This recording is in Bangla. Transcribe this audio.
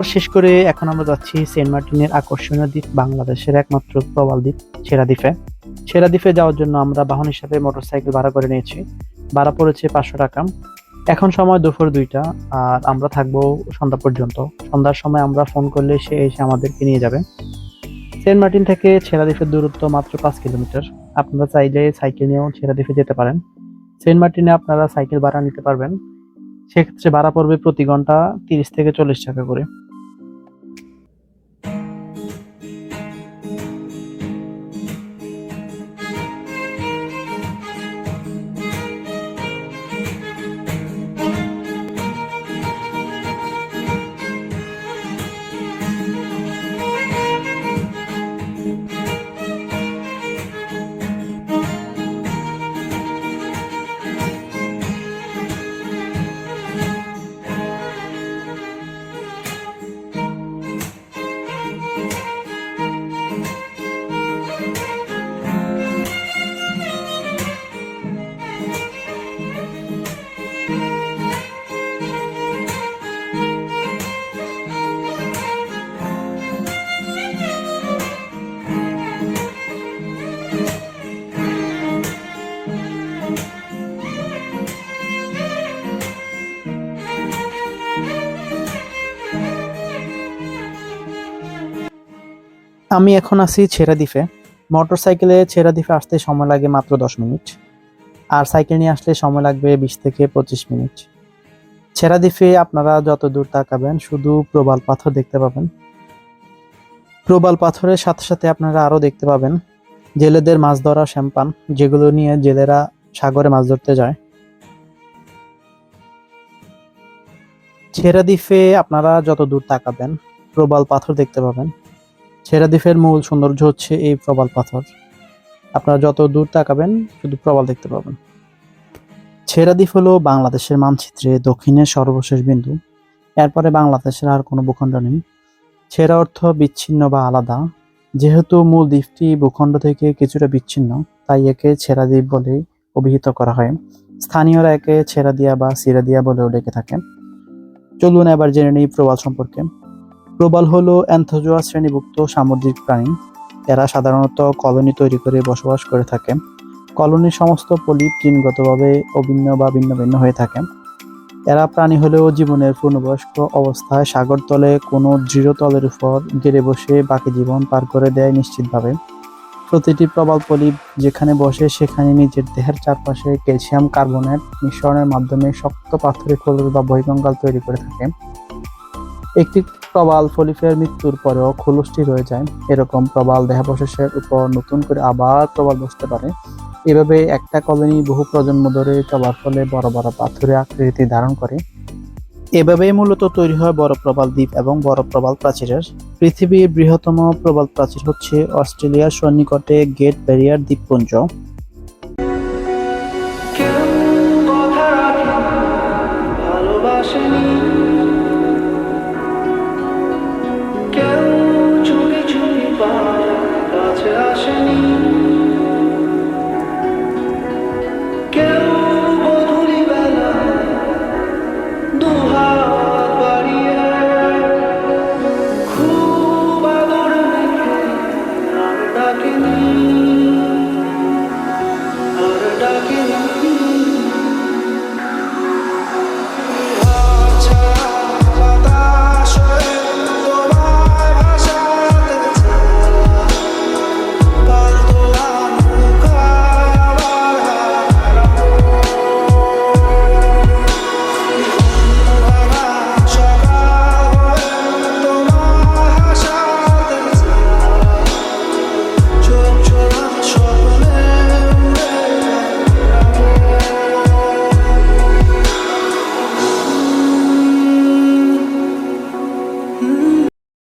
শেষ করে এখন আমরা যাচ্ছি সেন্ট মার্টিনের আকর্ষণীয় দ্বীপ, বাংলাদেশের একমাত্র প্রবাল দ্বীপ সেরা দ্বীপে সেরা দ্বীপে যাওয়ার জন্য আমরা বাহন হিসাবে মোটরসাইকেল ভাড়া করে নিয়েছি। ভাড়া পড়েছে পাঁচশো টাকা। এখন সময় দুপুর দুইটা আর আমরা থাকব সন্ধ্যা পর্যন্ত। সন্ধ্যার সময় আমরা ফোন করলে সে এসে আমাদেরকে নিয়ে যাবে। সেন্ট মার্টিন থেকে ছেড়া দ্বীপের দূরত্ব মাত্র পাঁচ কিলোমিটার। আপনারা চাইলে সাইকেল নিয়েও ছেড়া দ্বীপে যেতে পারেন। সেন্ট মার্টিনে আপনারা সাইকেল ভাড়া নিতে পারবেন। সেক্ষেত্রে ভাড়া পড়বে প্রতি ঘণ্টা তিরিশ থেকে চল্লিশ টাকা করে। আমি এখন আছি ছেড়া দ্বীপে মোটর সাইকেলে ছেড়া দ্বীপে আসতে সময় লাগে মাত্র দশ মিনিট। আর সাইকেল নিয়ে আসলে সময় লাগবে বিশ থেকে পঁচিশ মিনিট। ছেড়া দ্বীপে আপনারা যত দূর তাকাবেন, শুধু প্রবাল পাথর দেখতে পাবেন। প্রবাল পাথরের সাথে সাথে আপনারা আরও দেখতে পাবেন জেলেদের মাছ ধরা শ্যাম্পান, যেগুলো নিয়ে জেলেরা সাগরে মাছ ধরতে যায়। ছেড়া দ্বীপে আপনারা যত দূর তাকাবেন, প্রবাল পাথর দেখতে পাবেন। ছেড়া দ্বীপের মূল সৌন্দর্য হচ্ছে এই প্রবাল পাথর। আপনারা যত দূর তাকাবেন, শুধু প্রবাল দেখতে পাবেন। ছেড়া দ্বীপ হলো বাংলাদেশের মানচিত্রে দক্ষিণের সর্বশেষ বিন্দু। এরপরে বাংলাদেশের আর কোনো ভূখণ্ড নেই। ছেড়া অর্থ বিচ্ছিন্ন বা আলাদা। যেহেতু মূল দ্বীপটি ভূখণ্ড থেকে কিছুটা বিচ্ছিন্ন, তাই একে ছেড়া দ্বীপ বলে অভিহিত করা হয়। স্থানীয়রা একে ছেড়া দিয়া বা সিরা দিয়া বলেও ডেকে থাকেন চলুন এবার জেনে নেই প্রবাল সম্পর্কে। প্রবাল হলো অ্যান্থোজোয়া শ্রেণীভুক্ত সামুদ্রিক প্রাণী। এরা সাধারণত কলোনি তৈরি করে বসবাস করে থাকে। কলোনির সমস্ত পলিপ জিনগতভাবে অভিন্ন বা ভিন্ন ভিন্ন হয়ে থাকে। এরা প্রাণী হলেও জীবনের পূর্ণবয়স্ক অবস্থায় সাগর তলে কোনো দৃঢ় তলের উপর গেড়ে বসে বাকি জীবন পার করে দেয় নিশ্চিতভাবে। প্রতিটি প্রবাল পলিপ যেখানে বসে সেখানে নিজের দেহের চারপাশে ক্যালসিয়াম কার্বনেট মিশ্রণের মাধ্যমে শক্ত পাথরের খোলস বা বহিকঙ্কাল তৈরি করে থাকে। একটি প্রবাল ফলিফের মৃত্যুর পরেও খোলসটি রয়ে যায়। এরকম প্রবাল দেহাবশেষের উপর নতুন করে আবার প্রবাল বসতে পারে। এভাবে একটা কলোনি বহু প্রজন্ম ধরে চলার ফলে বড় বড় পাথরে আকৃতি ধারণ করে। এভাবেই মূলত তৈরি হয় বড় প্রবাল দ্বীপ এবং বড় প্রবাল প্রাচীরের। পৃথিবীর বৃহত্তম প্রবাল প্রাচীর হচ্ছে অস্ট্রেলিয়ার সন্নিকটে গেট ব্যারিয়ার দ্বীপপুঞ্জ। Happy